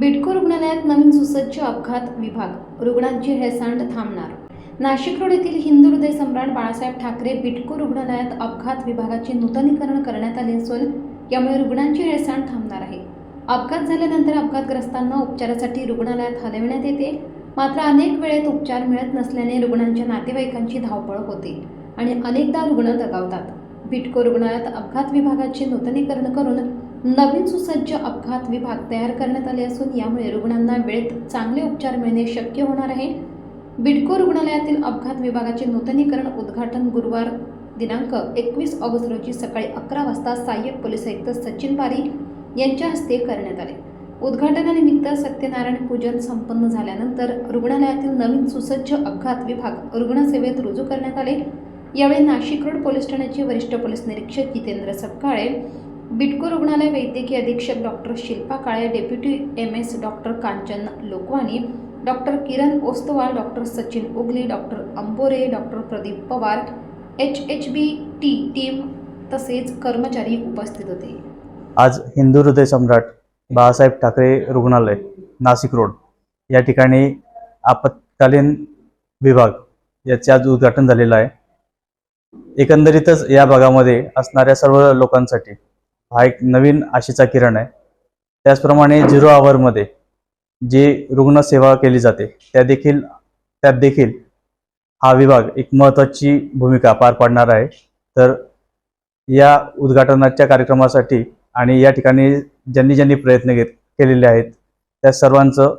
बिडको रुग्णालयात नवीन सुसज्ज अपघात विभाग. रुग्णांची हेळसांड थांबणार. नाशिक रोड येथील हिंदू हृदय सम्राट बाळासाहेब ठाकरे बिडको रुग्णालयात अपघात विभागाचे नूतनीकरण करण्यात आले असून यामुळे रुग्णांची हेळसांड थांबणार आहे. अपघात झाल्यानंतर अपघातग्रस्तांना उपचारासाठी रुग्णालयात हलविण्यात येते. मात्र अनेक वेळेत उपचार मिळत नसल्याने रुग्णांच्या नातेवाईकांची धावपळ होते आणि अनेकदा रुग्ण दगावतात. बिटको रुग्णालयात अपघात विभागाचे नूतनीकरण करून नवीन सुसज्ज अपघात विभाग तयार करण्यात आले असून यामुळे रुग्णांना वेळेत चांगले उपचार मिळणे शक्य होणार आहे. बिडको रुग्णालयातील अपघात विभागाचे नूतनीकरण उद्घाटन गुरुवार दिनांक एकवीस ऑगस्ट रोजी सकाळी अकरा वाजता सहाय्यक पोलीस आयुक्त सचिन पारी यांच्या हस्ते करण्यात आले. उद्घाटनानिमित्त सत्यनारायण पूजन संपन्न झाल्यानंतर रुग्णालयातील नवीन सुसज्ज अपघात विभाग रुग्णसेवेत रुजू करण्यात आले. यावेळी नाशिक रोड पोलीस ठाण्याचे वरिष्ठ पोलीस निरीक्षक जितेंद्र सपकाळे बिटको रुग्णालय वैद्यकीय अधीक्षक doctor Shilpa Kale deputy M S doctor Kanchan Lokwani doctor Kiran Ostwal doctor Sachin Ugale doctor Ambore doctor Pradeep Pawar H H B T team तसेच कर्मचारी उपस्थित होते. आज हिंदू हृदय सम्राट बाळासाहेब ठाकरे रुग्णालय नाशिक रोड. या ठिकाणी आपत्कालीन विभाग याचे आज उद्घाटन झालेलं आहे. एकंदरीतच या भागामध्ये असणाऱ्या सर्व लोकांसाठी हा एक नवीन आशेचा किरण आहे. त्याचप्रमाणे झिरो आवरमध्ये जी रुग्णसेवा केली जाते त्या देखील त्यात देखील हा विभाग एक महत्त्वाची भूमिका पार पाडणार आहे. तर या उद्घाटनाच्या कार्यक्रमासाठी आणि या ठिकाणी ज्यांनी ज्यांनी प्रयत्न घेत केलेले आहेत त्या सर्वांचं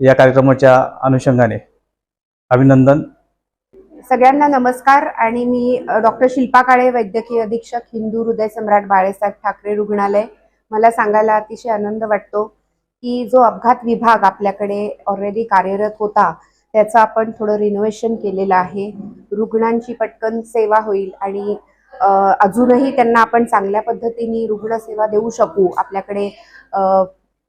या कार्यक्रमाच्या अनुषंगाने अभिनंदन. सगळ्यांना नमस्कार आणि मी डॉक्टर शिल्पा काळे वैद्यकीय अधीक्षक हिंदू हृदय सम्राट बाळासाहेब ठाकरे रुग्णालय. मला सांगायला अतिशय आनंद वाटतो की जो अपघात विभाग आपल्याकडे ऑलरेडी कार्यरत होता त्याचं आपण थोडं रिनोव्हेशन केलेलं आहे. रुग्णांची पटकन सेवा होईल आणि अजूनही त्यांना आपण चांगल्या पद्धतीने रुग्णसेवा देऊ शकू. आपल्याकडे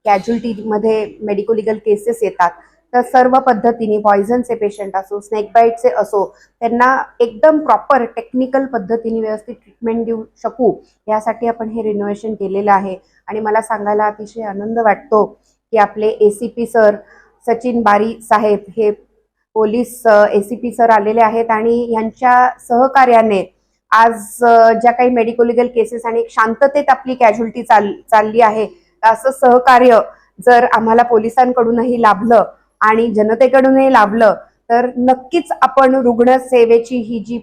कॅज्युलिटीमध्ये मेडिको लिगल केसेस येतात. तर सर्व पद्धतीने पॉयझनचे पेशंट असो स्नेक बाईटचे असो त्यांना एकदम प्रॉपर टेक्निकल पद्धतीने व्यवस्थित ट्रीटमेंट देऊ शकू. यासाठी आपण हे रिनोव्हेशन केलेलं आहे. आणि मला सांगायला अतिशय आनंद वाटतो की आपले A C P sir Sachin Bari साहेब हे police A C P sir आलेले आहेत आणि यांच्या सहकार्याने आज ज्या काही मेडिकोलिगल केसेस आणि शांततेत आपली कॅज्युलिटी चाल चालली आहे असं सहकार्य जर आम्हाला पोलिसांकडूनही लाभलं आणि जनतेकडूनही लाभलं तर नक्कीच आपण रुग्णसेवेची ही जी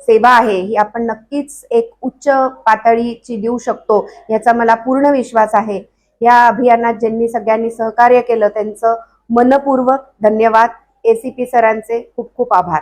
सेवा आहे ही आपण नक्कीच एक उच्च पातळीची देऊ शकतो याचा मला पूर्ण विश्वास आहे. या अभियानात ज्यांनी सगळ्यांनी सहकार्य केलं त्यांचं मनपूर्वक धन्यवाद. एसीपी सरांचे खूप खूप आभार.